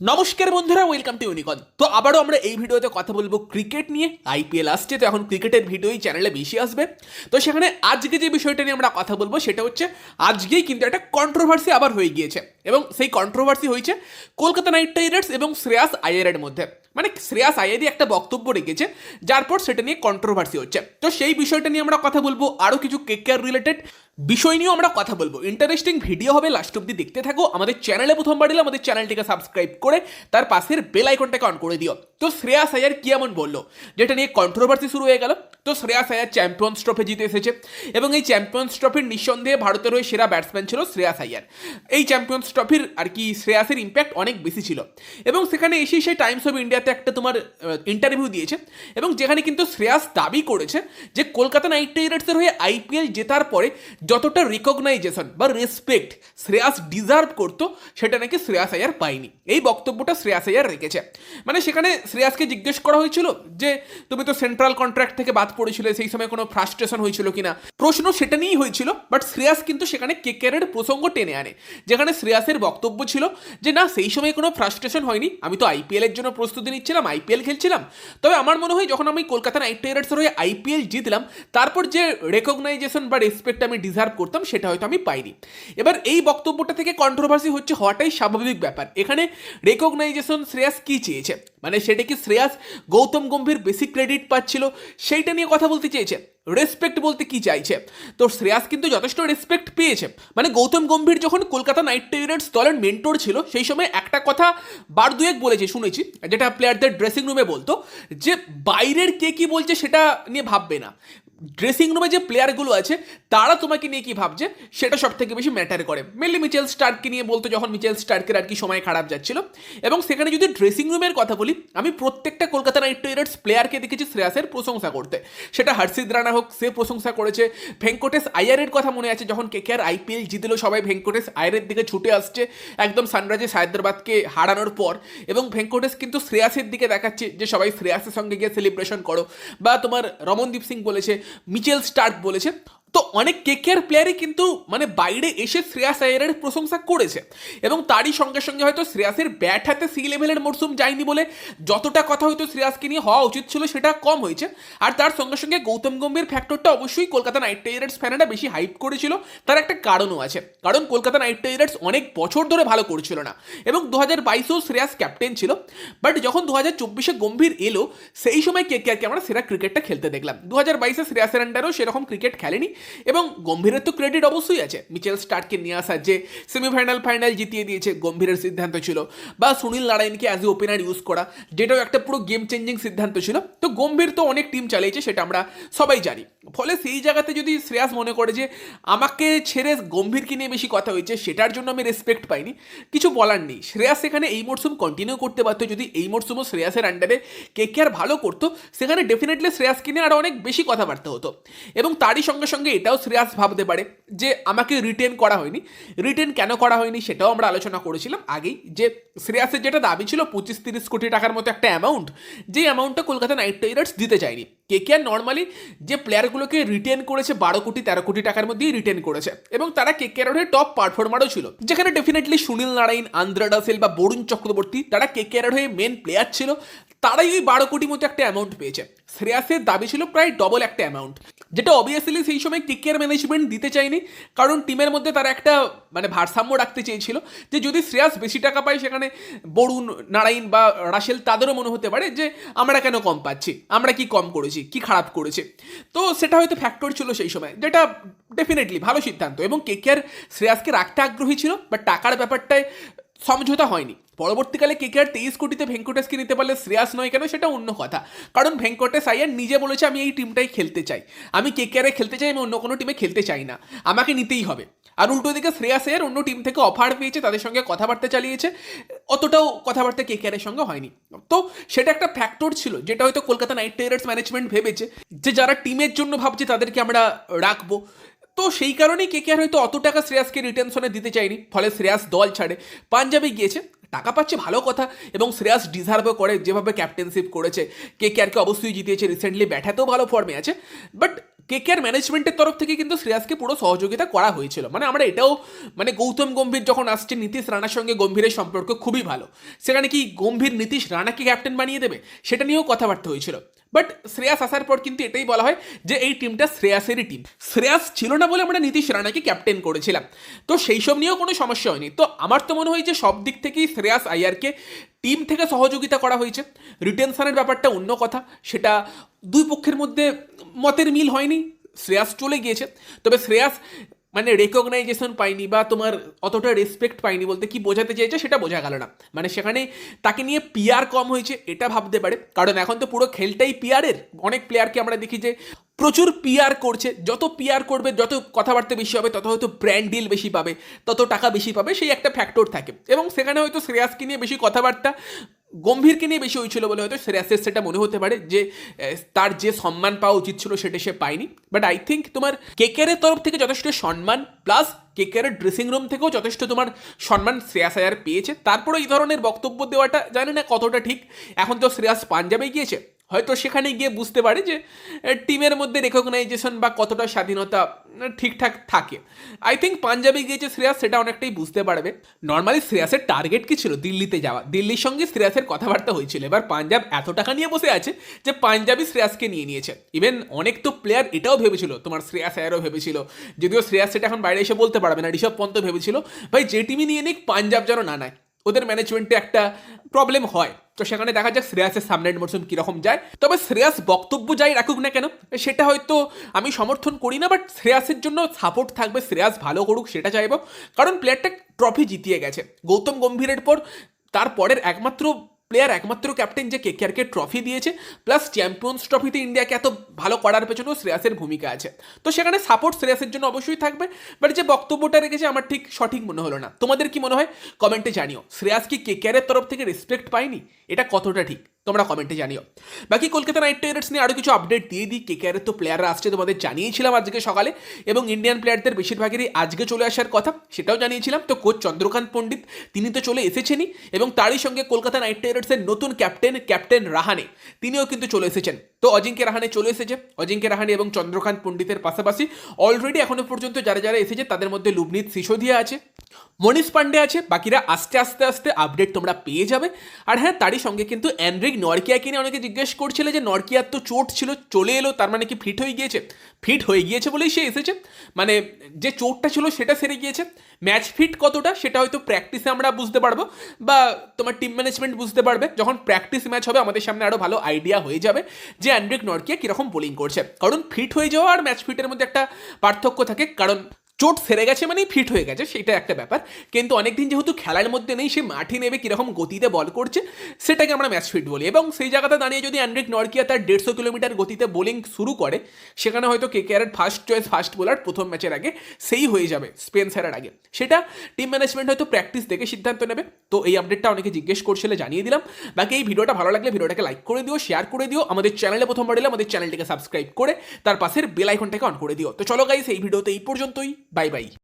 নমস্কার বন্ধুরা welcome to ইউনিকন তো আবারও আমরা এই ভিডিওতে কথা বলব ক্রিকেট নিয়ে। আইপিএল আসছে, তো এখন ক্রিকেটের ভিডিওই চ্যানেলে বেশি আসবে। তো সেখানে আজকে যে বিষয়টা নিয়ে আমরা কথা বলব, সেটা হচ্ছে আজকেই কিন্তু একটা কন্ট্রোভার্সি আবার হয়ে গিয়েছে। এবং সেই কন্ট্রোভার্সি হয়েছে কলকাতা নাইট রাইডার্স এবং শ্রেয়াস আয়ারের মধ্যে। মানে শ্রেয়াস আয়ারই একটা বক্তব্য রেখেছে, যার পর সেটা নিয়ে কন্ট্রোভার্সি হচ্ছে। তো সেই বিষয়টা নিয়ে আমরা কথা বলব। আরও কিছু কেকেয়ার রিলেটেড বিষয় নিয়েও আমরা কথা বলব। ইন্টারেস্টিং ভিডিও হবে লাস্ট অব্দি দেখতে থাকো। আমাদের চ্যানেলে প্রথমবার এলে আমাদের চ্যানেলটিকে সাবস্ক্রাইব করে, তার পাশের বেল আইকনটাকে অন করে দিও। তো শ্রেয়াস আয়ার কি এমন বলল? যেটা নিয়ে কন্ট্রোভার্সি শুরু হয়ে গেল। তো শ্রেয়াস আয়ার চ্যাম্পিয়ন্স ট্রফি জিতে এসেছে এবং এই চ্যাম্পিয়ন্স ট্রফির নিঃসন্দেহে ভারতের হয়ে সেরা ব্যাটসম্যান ছিল শ্রেয়াস আয়ার এই চ্যাম্পিয়ন্স ট্রফির আর কি শ্রেয়াসের ইম্প্যাক্ট অনেক বেশি ছিল। এবং সেখানে এসেই সেই টাইমস অফ ইন্ডিয়াতে একটা তোমার ইন্টারভিউ দিয়েছে এবং যেখানে কিন্তু শ্রেয়াস দাবি করেছে যে কলকাতা নাইট রাইডার্সের হয়ে আইপিএল জেতার পরে যতটা রিকগনাইজেশন বা রেসপেক্ট শ্রেয়াস ডিজার্ভ করতো, সেটা নাকি শ্রেয়াস আয়ার পায়নি। এই বক্তব্যটা শ্রেয়াস আয়ার রেখেছে। মানে সেখানে শ্রেয়াসকে জিজ্ঞেস করা হয়েছিল যে, তুমি তো সেন্ট্রাল কন্ট্রাক্ট থেকে বাদ পড়েছিলে, সেই সময় কোনো ফ্রাস্ট্রেশন হয়েছিল কিনা? প্রশ্ন সেটা নিয়েই হয়েছিল বাট শ্রেয়াস কিন্তু সেখানে কেকেরের প্রসঙ্গ টেনে আনে। যেখানে শ্রেয়াসের বক্তব্য ছিল যে, না, সেই সময় কোনো ফ্রাস্ট্রেশন হয়নি, আমি তো আইপিএল এর জন্য প্রস্তুতি নিচ্ছিলাম আইপিএল খেলছিলাম। তবে আমার মনে হয় যখন আমি কলকাতা নাইট রাইডার্সের হয়ে আইপিএল জিতলাম, তারপর যে রেকগনাইজেশন বা রেসপেক্ট আমি ডিজার্ভ করতাম, সেটা হয়তো আমি পাইনি। এবার এই বক্তব্যটা থেকে কন্ট্রোভার্সি হচ্ছে হওয়াটাই স্বাভাবিক ব্যাপার। এখানে রেকগনাইজেশন শ্রেয়াস কি চেয়েছে? মানে সেটা কি শ্রেয়াস? গৌতম গম্ভীর বেশি ক্রেডিট পাচ্ছিল সেইটা নিয়ে কথা বলতে চেয়েছে। রেসপেক্ট বলতে কি চাইছে? তো শ্রেয়াস কিন্তু যথেষ্ট রেসপেক্ট পেয়েছে। মানে গৌতম গম্ভীর যখন কলকাতা নাইট রাইডার্স দলের মেন্টর ছিল, সেই সময় একটা কথা বার দুয়েক বলেছে, শুনেছি, যেটা প্লেয়ারদের ড্রেসিং রুমে বলতো, যে বাইরের কে কি বলছে সেটা নিয়ে ভাববে না। ড্রেসিং রুমে যে প্লেয়ারগুলো আছে, তারা তোমাকে নিয়ে কি ভাবছে, সেটা সব থেকে বেশি ম্যাটার করে। মেনলি মিচেল স্টার্ককে নিয়ে বলতো যখন মিচেল স্টার্কের আর কি সময় খারাপ যাচ্ছিল। এবং সেখানে যদি ড্রেসিং রুমের কথা বলি, আমি প্রত্যেকটা কলকাতা নাইট রাইডার্স প্লেয়ারকে দেখেছি শ্রেয়াসের প্রশংসা করতে। সেটা হর্ষিদ রানা হোক, সে প্রশংসা করেছে। ভেঙ্কটেশ আয়ারের কথা মনে আছে, যখন কে আর আইপিএল জিতলো, সবাই ভেঙ্কটেশ আয়ারের দিকে ছুটে আসছে, একদম সানরাইজার্স হায়দ্রাবাদকে হারানোর পর। এবং ভেঙ্কটেশ কিন্তু শ্রেয়াসের দিকে দেখাচ্ছে যে, সবাই শ্রেয়াসের সঙ্গে গিয়ে সেলিব্রেশন করো। বা তোমার রমনদীপ সিং বলেছে, মিচেল স্টার্ক বলেছে। তো অনেক কেকের প্লেয়ারই কিন্তু মানে বাইরে এসে শ্রেয়াস আয়ারের প্রশংসা করেছে। এবং তারই সঙ্গে সঙ্গে হয়তো শ্রেয়াসের ব্যাট হাতে সি লেভেলের মরশুম যায়নি বলে যতটা কথা হয়তো শ্রেয়াসকে নিয়ে হওয়া উচিত ছিল সেটা কম হয়েছে। আর তার সঙ্গে সঙ্গে গৌতম গম্ভীর ফ্যাক্টরটা অবশ্যই কলকাতা নাইট রাইডার্স ফ্যানেরা বেশি হাইপ করেছিল। তার একটা কারণও আছে। কারণ কলকাতা নাইট রাইডার্স অনেক বছর ধরে ভালো করছিল না। এবং দু হাজার বাইশেও শ্রেয়াস ক্যাপ্টেন ছিল। বাট যখন দু হাজার চব্বিশে গম্ভীর এলো, সেই সময় কে কে আমরা সেরা ক্রিকেটটা খেলতে দেখলাম। দু হাজার বাইশে শ্রেয়াসের আন্ডারও সেরকম ক্রিকেট খেলেনি। এবং গম্ভীরের তো ক্রেডিট অবশ্যই আছে। মিচেল স্টার্টকে নিয়ে আসা যে সেমিফাইনাল ফাইনাল জিতিয়ে দিয়েছে, গম্ভীরের সিদ্ধান্ত ছিল। বা সুনীল নারায়ণকে অ্যাজ এ ওপেনার ইউজ করা, যেটাও একটা পুরো গেম চেঞ্জিং সিদ্ধান্ত ছিল। তো গম্ভীর তো অনেক টিম চালিয়েছে, সেটা আমরা সবাই জানি। ফলে সেই জায়গাতে যদি শ্রেয়াস মনে করে যে, আমাকে ছেড়ে গম্ভীরকে নিয়ে বেশি কথা হয়েছে, সেটার জন্য আমি রেসপেক্ট পাইনি, কিছু বলার নেই। শ্রেয়াস সেখানে এই মরশুম কন্টিনিউ করতে পারতো যদি এই মরশুমও শ্রেয়াসের আন্ডারে কে কে আর ভালো করতো, সেখানে ডেফিনেটলি শ্রেয়াসকে নিয়ে আরও অনেক বেশি কথাবার্তা হতো। এবং তারই সঙ্গে সঙ্গে এটাও শ্রেয়াস ভাবতে পারে যে আমাকে রিটেন করা হয়নি। রিটেন কেন করা হয়নি সেটাও আমরা আলোচনা করেছিলাম আগেই যে শ্রেয়াসের যেটা দাবি ছিল পঁচিশ তিরিশ কোটি টাকার মতো একটা অ্যামাউন্ট যে অ্যামাউন্টটা কলকাতা নাইট রাইডার্স দিতে চায়নি। কে কে আর নর্মালি যে প্লেয়ারগুলোকে রিটেন করেছে বারো কোটি, তেরো কোটি টাকার মধ্যেই রিটেন করেছে। এবং তারা কে কে হয়ে টপ পারফর্মারও ছিল। যেখানে definitely Sunil Narine, Andre Russell বা বরুণ চক্রবর্তী, তারা কে কে হয়ে মেন প্লেয়ার ছিল। তারাই ওই বারো কোটি মতো একটা অ্যামাউন্ট পেয়েছে। শ্রেয়াসের দাবি ছিল প্রায় ডবল একটা অ্যামাউন্ট যেটা অবভিয়াসলি সেই সময় কেকেয়ার ম্যানেজমেন্ট দিতে চায়নি, কারণ টিমের মধ্যে তারা একটা মানে ভারসাম্য রাখতে চেয়েছিল যে যদি শ্রেয়াস বেশি টাকা পায় সেখানে বরুণ, নারায়ণ বা রাশেল তাদেরও মনে হতে পারে যে আমরা কেন কম পাচ্ছি, আমরা কি কম করেছি, কি খারাপ করেছে। তো সেটা হয়তো ফ্যাক্টর ছিল সেই সময়, যেটা ডেফিনেটলি ভালো সিদ্ধান্ত এবং কেকেয়ার শ্রেয়াসকে রাখতে আগ্রহী ছিল বা টাকার ব্যাপারটায় সমঝোতা হয়নি। পরবর্তীকালে কেকেআর তেইশ কোটিতে ভেঙ্কটেশকে নিতে পারলে শ্রেয়াস নয় কেন সেটা অন্য কথা। কারণ ভেঙ্কটেশ আইয়ার নিজে বলেছে, আমি এই টিমটাই খেলতে চাই। আমি কেকেআরে খেলতে চাই, আমি অন্য কোনো টিমে খেলতে চাই না। আমাকে নিতেই হবে। আর উল্টো দিকে শ্রেয়াস আয়ার অন্য টিম থেকে অফার পেয়েছে, তাদের সঙ্গে কথাবার্তা চালিয়েছে। অতটাও কথাবার্তা কেকেআরের সঙ্গে হয়নি। তো সেটা একটা ফ্যাক্টর ছিল, যেটা হয়তো কলকাতা নাইট রাইডার্স ম্যানেজমেন্ট ভেবেছে যে যারা টিমের জন্য ভাবছে, তাদেরকে আমরা রাখব। তো সেই কারণেই কে কে আর হয়তো অত টাকা শ্রেয়াসকে রিটেনশনে দিতে চাইনি ফলে শ্রেয়াস দল ছাড়ে। পাঞ্জাবে গিয়েছে। টাকা পাচ্ছে ভালো কথা এবং শ্রেয়াস ডিজার্ভও করে যেভাবে ক্যাপ্টেনশিপ করেছে। কে কে আরকে অবশ্যই জিতিয়েছে রিসেন্টলি ব্যাটাতেও ভালো ফর্মে আছে। বাট কেকেআর ম্যানেজমেন্টের তরফ থেকে কিন্তু শ্রেয়াসকে পুরো সহযোগিতা করা হয়েছিল। মানে আমরা এটাও মানে গৌতম গম্ভীর যখন আসছে, নীতিশ রানার সঙ্গে গম্ভীরের সম্পর্ক খুবই ভালো। সেখানে কি গম্ভীর নীতিশ রানাকে ক্যাপ্টেন বানিয়ে দেবে? সেটা নিয়েও কথাবার্তা হয়েছিল। বাট শ্রেয়াস আসার পর কিন্তু এটাই বলা হয় যে এই টিমটা শ্রেয়াসেরই টিম শ্রেয়াস ছিল না বলে আমরা নীতিশ রানাকে ক্যাপ্টেন করেছিলাম। তো সেই সব নিয়েও কোনো সমস্যা হয়নি। তো আমার তো মনে হয় যে সব দিক থেকেই শ্রেয়াস আইয়ারকে টিম থেকে সহযোগিতা করা হয়েছে। রিটেনশনের ব্যাপারটা অন্য কথা। সেটা দুই পক্ষের মধ্যে মতের মিল হয়নি। শ্রেয়াস চলে গিয়েছে। তবে শ্রেয়াস মানে রেকগনাইজেশন পাইনি বা তোমার অতটা রেসপেক্ট পাইনি বলতে কি বোঝাতে চেয়েছে সেটা বোঝা গেল না। মানে সেখানে তাকে নিয়ে পিয়ার কম হয়েছে, এটা ভাবতে পারে। কারণ এখন তো পুরো খেলটাই পিয়ারের অনেক প্লেয়ারকে আমরা দেখি যে প্রচুর পিয়ার করছে, যত পিয়ার করবে, যত কথাবার্তা বেশি হবে, তত হয়তো ব্র্যান্ড ডিল বেশি পাবে, তত টাকা বেশি পাবে, সেই একটা ফ্যাক্টর থাকে। এবং সেখানে হয়তো শ্রেয়াসকে নিয়ে বেশি কথাবার্তা, গম্ভীরকে নিয়ে বেশি হয়েছিল বলে হয়তো শ্রেয়াসের সেটা মনে হতে পারে যে তার যে সম্মান পাওয়া উচিত ছিল সেটা সে পায়নি। বাট আই থিঙ্ক তোমার কেকেরের তরফ থেকে যথেষ্ট সম্মান প্লাস কেকেরের ড্রেসিং রুম থেকেও যথেষ্ট তোমার সম্মান শ্রেয়াস আয়ার পেয়েছে। তারপরে এই ধরনের বক্তব্য দেওয়াটা জানি না কতটা ঠিক। এখন তো শ্রেয়াস পাঞ্জাবে গিয়েছে। হয়তো সেখানে গিয়ে বুঝতে পারে যে টিমের মধ্যে রেকগনাইজেশন বা কতটা স্বাধীনতা ঠিকঠাক থাকে। আই থিঙ্ক পাঞ্জাবে গিয়েছে শ্রেয়াস, সেটা অনেকটাই বুঝতে পারবে। নর্মালি শ্রেয়াসের টার্গেট কি ছিল? দিল্লিতে যাওয়া। দিল্লির সঙ্গে শ্রেয়াসের কথাবার্তা হয়েছিল। এবার পাঞ্জাব এত টাকা নিয়ে বসে আছে যে পাঞ্জাবি শ্রেয়াসকে নিয়ে নিয়েছে। ইভেন অনেক তো প্লেয়ার এটাও ভেবেছিল, তোমার শ্রেয়াস আয়ারও ভেবেছিল। যদিও শ্রেয়াস সেটা এখন বাইরে এসে বলতে পারবে না, ঋষভ পন্ত ভেবেছিল। ভাই, যে টিমই নিয়ে নিক, পাঞ্জাব যেন না নেয়। ওদের ম্যানেজমেন্টে একটা প্রবলেম হয়। তো সেখানে দেখা যাক শ্রেয়াসের সামনের মরশুম কীরকম যায়। তবে শ্রেয়াস বক্তব্য যাই রাখুক না কেন, সেটা হয়তো আমি সমর্থন করি না বাট শ্রেয়াসের জন্য সাপোর্ট থাকবে, শ্রেয়াস ভালো করুক, সেটা চাইব। কারণ প্লেয়ারটা ট্রফি জিতিয়ে গেছে। গৌতম গম্ভীরের পর, তারপরের একমাত্র প্লেয়ার একমাত্র ক্যাপ্টেন যে কেকেআরকে ট্রফি দিয়েছে প্লাস চ্যাম্পিয়ন্স ট্রফিতে ইন্ডিয়াকে এত ভালো করার পেছনেও শ্রেয়াসের ভূমিকা আছে। তো সেখানে সাপোর্ট শ্রেয়াসের জন্য অবশ্যই থাকবে বাট যে বক্তব্যটা রেখেছে আমার ঠিক সঠিক মনে হলো না। তোমাদের কি মনে হয়? কমেন্টে জানিও। শ্রেয়াস কি কেকেআরের তরফ থেকে রেসপেক্ট পায়নি? এটা কতটা ঠিক? তোমরা কমেন্টে জানিও। বাকি কলকাতা নাইট রাইডার্স নিয়ে আরও কিছু আপডেট দিয়ে দিই। কে কেকেআরের তো প্লেয়াররা আসছে, তোমাদের জানিয়েছিলাম আজকে সকালে। এবং ইন্ডিয়ান প্লেয়ারদের বেশিরভাগেরই আজকে চলে আসার কথা, সেটাও জানিয়েছিলাম। তো কোচ চন্দ্রকান্ত পণ্ডিত, তিনি তো চলে এসেছেনই। এবং তারই সঙ্গে কলকাতা নাইট রাইডার্সের নতুন ক্যাপ্টেন ক্যাপ্টেন রাহানে, তিনিও কিন্তু চলে এসেছেন। তো অজিঙ্ক্য রাহানে চলে এসেছে। অজিঙ্ক্য রাহানে এবং চন্দ্রকান্ত পণ্ডিতের পাশাপাশি অলরেডি এখনও পর্যন্ত যারা যারা এসেছে, তাদের মধ্যে লুবনীত সিসোদিয়া আছে। মনীষ পান্ডে আছে, বাকিরা আস্তে আস্তে আস্তে আপডেট তোমরা পেয়ে যাবে। আর হ্যাঁ তারই সঙ্গে কিন্তু অ্যান্ড্রিক নরকিয়াকে নিয়ে অনেকে জিজ্ঞেস করছিলে যে নরকিয়ার তো চোট ছিল, চলে এলো, তার মানে কি ফিট হয়ে গিয়েছে? ফিট হয়ে গিয়েছে বলেই সে এসেছে। মানে যে চোটটা ছিল সেটা সেরে গিয়েছে। ম্যাচ ফিট কতটা সেটা হয়তো প্র্যাকটিসে আমরা বুঝতে পারব বা তোমার টিম ম্যানেজমেন্ট বুঝতে পারবে। যখন প্র্যাকটিস ম্যাচ হবে, আমাদের সামনে আরও ভালো আইডিয়া হয়ে যাবে যে অ্যান্ড্রিক নরকিয়া কীরকম বোলিং করছে। কারণ ফিট হয়ে যাওয়া আর ম্যাচ ফিটের মধ্যে একটা পার্থক্য থাকে। কারণ চোট সেরে গেছে মানেই ফিট হয়ে গেছে, সেটা একটা ব্যাপার। কিন্তু অনেকদিন যেহেতু খেলার মধ্যে নেই, সে মাঠে নেবে কীরকম গতিতে বল করছে, সেটাকে আমরা ম্যাচ ফিট বলি। এবং সেই জায়গাতে দাঁড়িয়ে যদি অ্যান্ড্রিক নরকিয়া তার দেড়শো কিলোমিটার গতিতে বোলিং শুরু করে, সেখানে হয়তো কে কেয়ারের ফার্স্ট চয়েস ফার্স্ট বোলার প্রথম ম্যাচের আগে, সেই হয়ে যাবে স্পেন স্পেন্সারের আগে। সেটা টিম ম্যানেজমেন্ট হয়তো প্র্যাকটিস দেখে সিদ্ধান্ত নেবে। তো এই আপডেটটা অনেকে জিজ্ঞেস করছিলে, জানিয়ে দিলাম। বাকি এই ভিডিওটা ভালো লাগলে ভিডিওটাকে লাইক করে দিও শেয়ার করে দিও। আমাদের চ্যানেলে প্রথমবার এলে আমাদের চ্যানেলটিকে সাবস্ক্রাইব করে, তার পাশের বেল আইকনটাকে অন করে দিও। তো চলো গাইস এই ভিডিওতে এই পর্যন্তই। Bye bye.